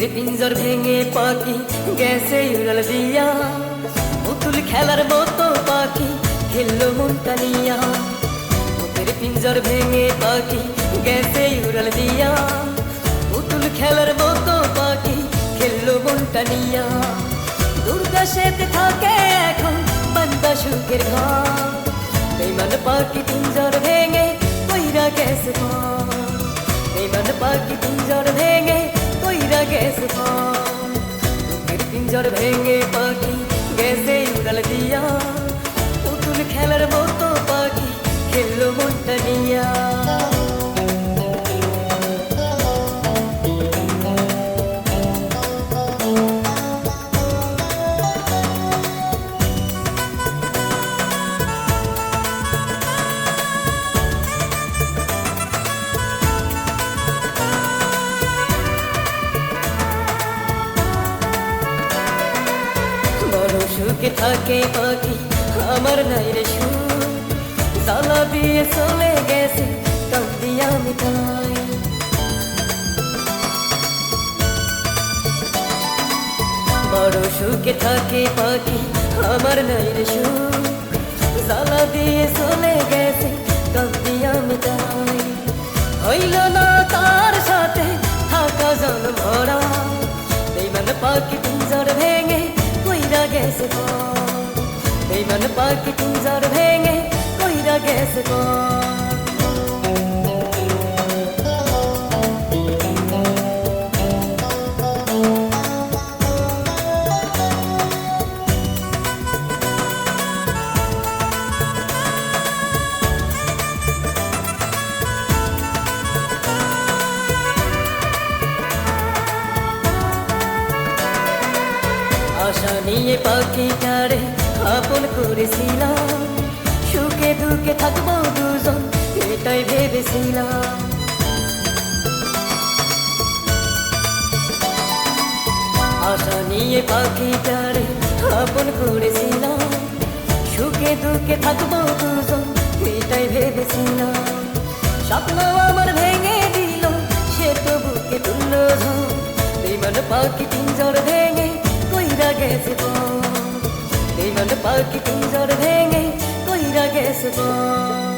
পিঞ্জর ভেঙে পাখি গেছে উড়াল দিয়া। পুতুল খেলার মতো পাখি খেললো মনটা নিয়া। বুকের পিঞ্জর ভেঙে পাখি গেছে উড়াল দিয়া। পুতুল খেলার মতো পাখি খেললো মনটা নিয়া। দুর্গা সেতে থাকে এখন বান্দা সুখের ঘর। বেমান পাখি পিঞ্জর ভেঙে কইরা গেছে ঘর। বেমান পাখি বুকের পিঞ্জর ভেঙে পাখি গেছে উড়াল দিয়া। সুখে থাকে পাখি, আমার নাই রে সুখ। জ্বালা দিয়ে চলে গেছে, কান্দি আমি তাই। বড় সুখে থাকে পাখি, আমার নাই রে সুখ দিয়ে চলে গেছে, কান্দি আমি তাই। হইল না তার সাথে, থাকা জন ভরা। বেইমান পাখি বেইমান পাখি পিঞ্জর ভেঙে কইরা গেছে আশা নিয়ে পাখি পাখিটারে আপন করেছিলাম। সুখে দুঃখে থাকব দুজন, এটাই ভেবেছিলাম। আশা নিয়ে পাখি পাখিটারে আপন করেছিলাম। সুখে দুঃখে থাকব দুজন, এটাই ভেবেছিলাম। স্বপ্ন আমার ভেঙে দিল, সে তো বুকে তুলল বিমান পাখি পিঞ্জর ভেঙে কইরা গেছে বন বিমান পাখি পিঞ্জর ভেঙে কইরা গেছে বন